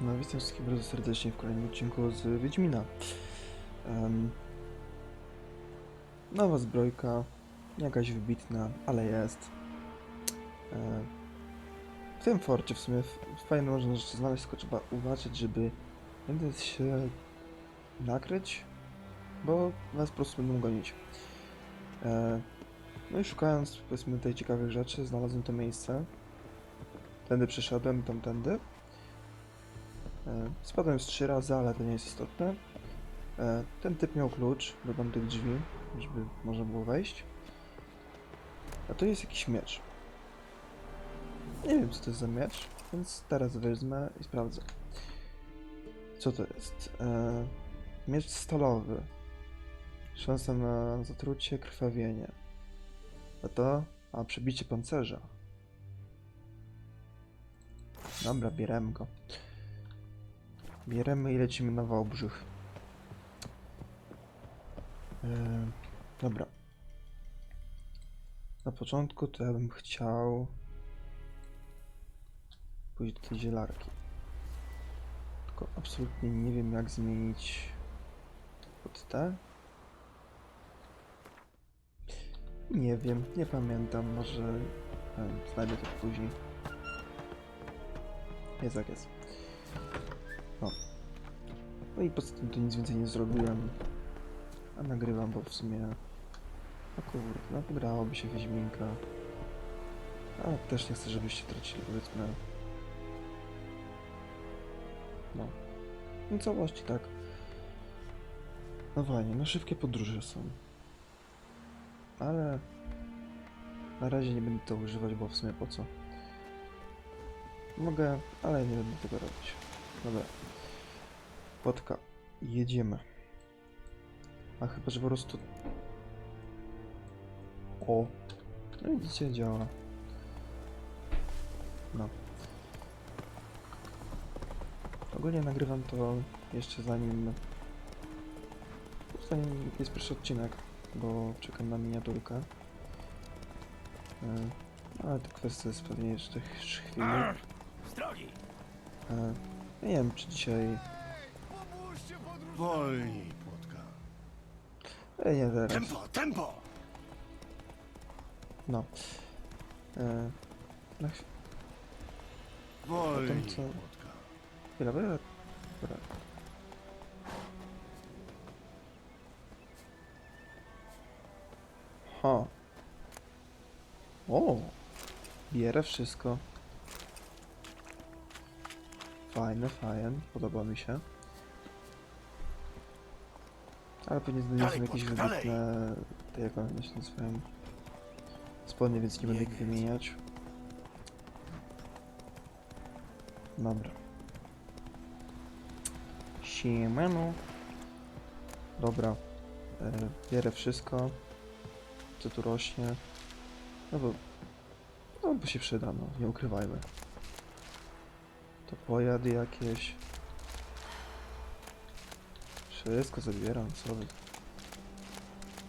No, witam wszystkich bardzo serdecznie w kolejnym odcinku z Wiedźmina. Em, nowa zbrojka, jakaś wybitna, ale jest. E, w tym forcie w sumie fajne można rzeczy znaleźć, tylko trzeba uważać, żeby będę się nakryć, bo was po prostu będą gonić. E, no i szukając powiedzmy tutaj ciekawych rzeczy, znalazłem to miejsce. Tędy przeszedłem, tamtędy. E, Spadłem z trzy razy, ale to nie jest istotne. E, Ten typ miał klucz do tamtych drzwi, żeby można było wejść. A tu jest jakiś miecz. Nie wiem co to jest za miecz, więc teraz wezmę i sprawdzę. Co to jest? E, Miecz stalowy. Szansa na zatrucie, krwawienie. A to? A, przebicie pancerza. Dobra, bieremy go. Bieremy i lecimy na Wałbrzych. Yy, dobra. Na początku to ja bym chciał pójść do tej zielarki. Tylko absolutnie nie wiem jak zmienić pod te. Nie wiem, nie pamiętam, może em, znajdę to później. Jest jak jest. No. No i poza tym to nic więcej nie zrobiłem. A nagrywam, bo w sumie... No kurde, pograłoby się Wiedźminka. Ale też nie chcę, żebyście tracili powiedzmy... No. No całości tak. No fajnie, no szybkie podróże są. Ale... Na razie nie będę to używać, bo w sumie po co? Mogę, ale nie będę tego robić. Dobra. Płotka. Jedziemy. A chyba, że po prostu... O! No widzicie, działa. No. Ogólnie nagrywam to jeszcze zanim... Zanim jest pierwszy odcinek, bo czekam na miniaturkę. E, Ale to kwestia jest pewnie jeszcze chwili. Z drogi! Nie wiem, czy dzisiaj... Wolniej, płotka. E, nie teraz. Tempo, tempo! No. E, na chwilę, Wolniej, co? płotka. bo ja... Dobra. Ha. O! Bierę wszystko. Fajne, fajne. Podoba mi się. Ale pewnie znajdziemy jakieś wybitne... Te jak one się nazywają. Spodnie, więc nie będę ich wymieniać. Dobra. Siemano. Dobra. E, bierę wszystko, co tu rośnie. No bo... No bo się przyda, no. Nie ukrywajmy. To pojady jakieś. Wszystko zabieram, co wy.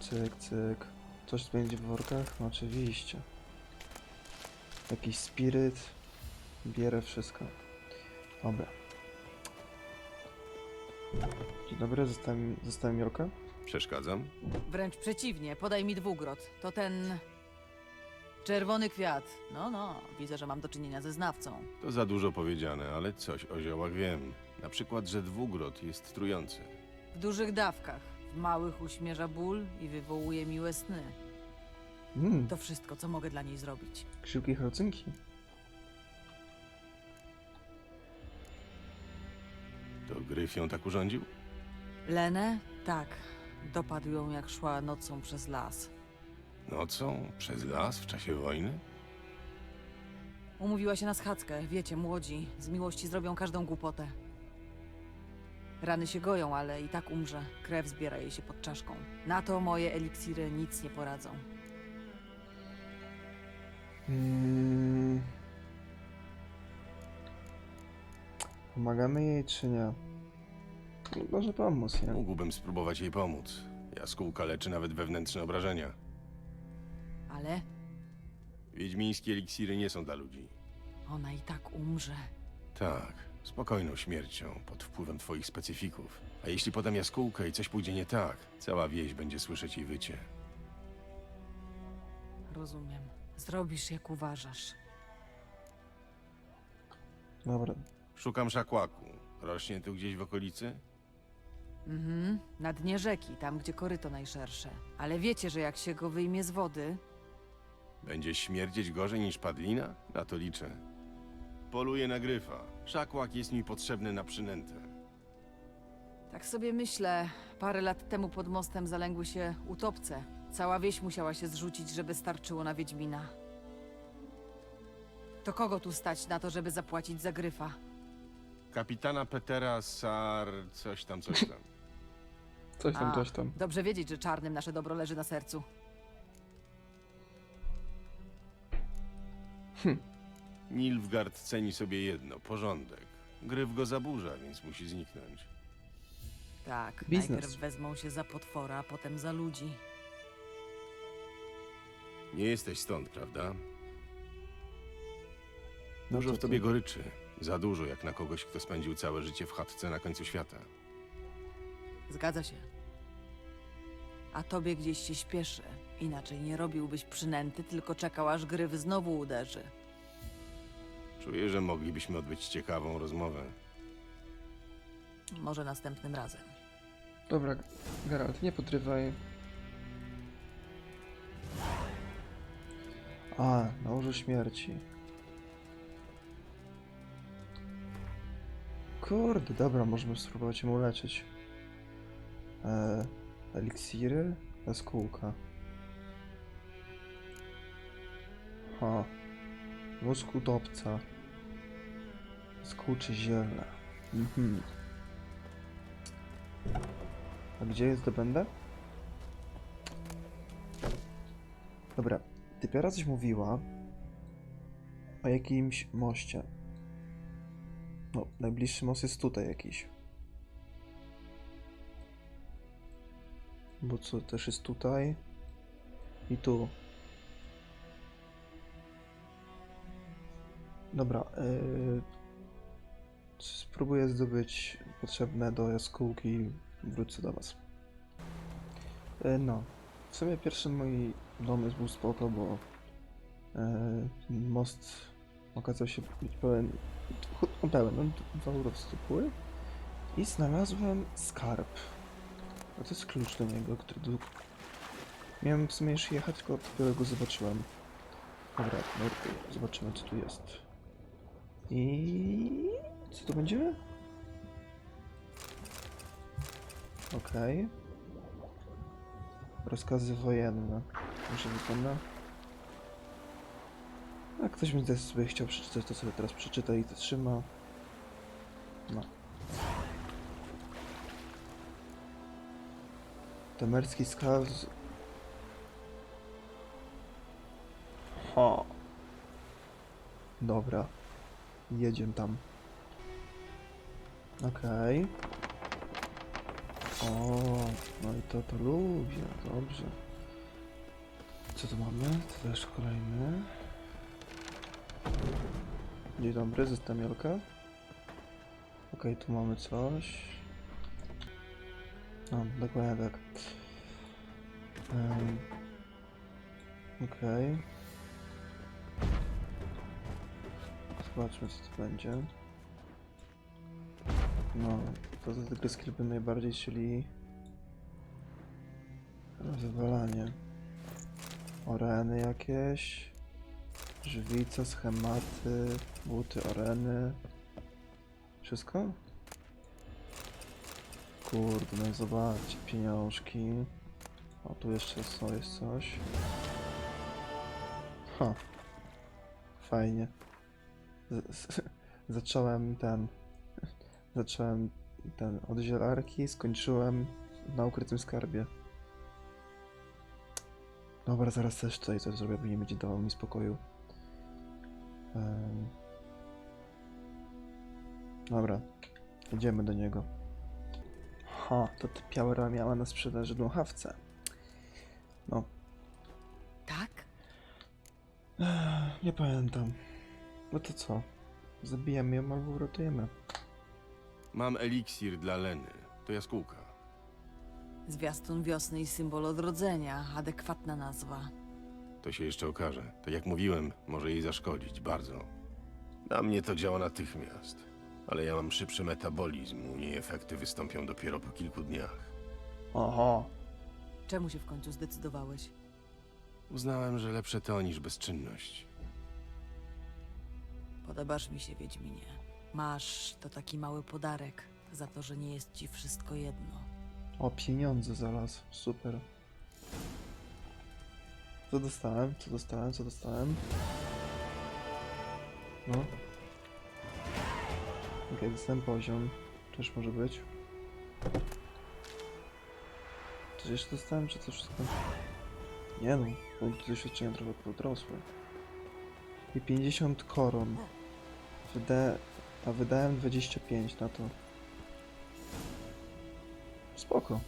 Cyk, cyk. Coś będzie w workach? No oczywiście. Jakiś spiryt. Bierę wszystko. Dobra. Dzień dobry, zostałem, zostałem Jorka. Przeszkadzam? Wręcz przeciwnie, podaj mi dwugrot. To ten. Czerwony kwiat. No, no, widzę, że mam do czynienia ze znawcą. To za dużo powiedziane, ale coś o ziołach wiem. Na przykład, że dwugrot jest trujący. W dużych dawkach. W małych uśmierza ból i wywołuje miłe sny. Mmm, To wszystko, co mogę dla niej zrobić. krzyłki halcynki. To Gryf ją tak urządził? Lenę? Tak. Dopadł ją, jak szła nocą przez las. Nocą? Przez las? W czasie wojny? Umówiła się na schadzkę. Wiecie, młodzi. Z miłości zrobią każdą głupotę. Rany się goją, ale i tak umrze. Krew zbiera jej się pod czaszką. Na to moje eliksiry nic nie poradzą. Mm. Pomagamy jej czy nie? Może pomóc, nie? Mógłbym spróbować jej pomóc. Jaskółka leczy nawet wewnętrzne obrażenia. Ale Wiedźmińskie eliksiry nie są dla ludzi. ona i tak umrze. Tak, Spokojną śmiercią, pod wpływem twoich specyfików. A jeśli podam jaskółkę i coś pójdzie nie tak, cała wieś będzie słyszeć jej wycie. Rozumiem. Zrobisz jak uważasz. Dobra, Szukam szakłaku. Rośnie tu gdzieś w okolicy? Mhm, na dnie rzeki, tam gdzie koryto najszersze. Ale wiecie, że jak się go wyjmie z wody, Będzie śmierdzieć gorzej niż padlina? Na to liczę. Poluję na gryfa. Szakłak jest mi potrzebny na przynętę. tak sobie myślę, parę lat temu pod mostem zalęgły się utopce. Cała wieś musiała się zrzucić, żeby starczyło na Wiedźmina. To kogo tu stać na to, żeby zapłacić za gryfa? Kapitana Petera Sar... coś tam, coś tam. coś tam, A, coś tam. Dobrze wiedzieć, że czarnym nasze dobro leży na sercu. Nilfgaard ceni sobie jedno, porządek. Gryf go zaburza, więc musi zniknąć. Tak, Biznes. najpierw wezmą się za potwora, a potem za ludzi. Nie jesteś stąd, prawda? No Dużo to w tobie co? goryczy. Za dużo jak na kogoś, kto spędził całe życie w chatce na końcu świata. Zgadza się. A tobie gdzieś się śpieszy. Inaczej nie robiłbyś przynęty, tylko czekał, aż gryf znowu uderzy. Czuję, że moglibyśmy odbyć ciekawą rozmowę. Może następnym razem. Dobra, Geralt, nie podrywaj. A, na łożu śmierci. Kurde, dobra, możemy spróbować ją uleczyć. E, eliksiry? Jaskółka. Ha. Mózg utopca. Skłuczy ziele. Mhm. A gdzie jest zdobędę? Dobra, typiara coś mówiła o jakimś moście. No, najbliższy most jest tutaj jakiś. Bo co, też jest tutaj i tu. Dobra, yy, spróbuję zdobyć potrzebne do jaskółki wrócę do was. E, No, w sumie pierwszy mój domysł był spoko, bo e, most okazał się być pełen, no pełen, on walurów stopły i znalazłem skarb. A to jest klucz do niego, który do... Miałem w sumie już jechać, tylko dopiero go zobaczyłem. Dobra, no, zobaczymy co tu jest. I... co tu będzie? Okej. Rozkazy wojenne. Może wygląda? Jak ktoś mi też sobie chciał przeczytać, to sobie teraz przeczyta i to trzyma. No. Skaz... Ha. Dobra. Jedziemy tam. Okej. O, no i to to lubię, dobrze. Co tu mamy? To też kolejny. Dzień dobry, zestamielka. Okej, tu mamy coś. No, dokładnie tak. Um, Okej. Zobaczmy co tu będzie. No, to za tego sklepy najbardziej, czyli wywalanie. Oreny jakieś, żywica, schematy, buty, oreny. Wszystko? Kurde, no zobaczcie, pieniążki. O, tu jeszcze są, jest coś. Ha. Fajnie. Z, z, zacząłem ten Zacząłem ten od zielarki, skończyłem na ukrytym skarbie. Dobra, zaraz też tutaj coś zrobię, bo nie będzie dawał mi spokoju. Em. Dobra, idziemy do niego. Ha, to ty piałera miała na sprzedaży dmuchawce. No, Tak? nie pamiętam. No to co? Zabijamy ją albo uratujemy. Mam eliksir dla Leny. To jaskółka. Zwiastun wiosny i symbol odrodzenia. Adekwatna nazwa. To się jeszcze okaże. Tak jak mówiłem, może jej zaszkodzić bardzo. Na mnie to działa natychmiast. Ale ja mam szybszy metabolizm, u niej efekty wystąpią dopiero po kilku dniach. Oho. Czemu się w końcu zdecydowałeś? Uznałem, że lepsze to niż bezczynność. Podobasz mi się, Wiedźminie. Masz to taki mały podarek za to, że nie jest ci wszystko jedno. O, pieniądze zaraz. Super. Co dostałem? Co dostałem? Co dostałem? No. Okej, dostałem poziom. Też może być. Coś jeszcze dostałem, czy to wszystko? Nie no, punkty doświadczenia trochę podrosły. I 50 koron. Wyda... A wydałem 25 na to. Spoko.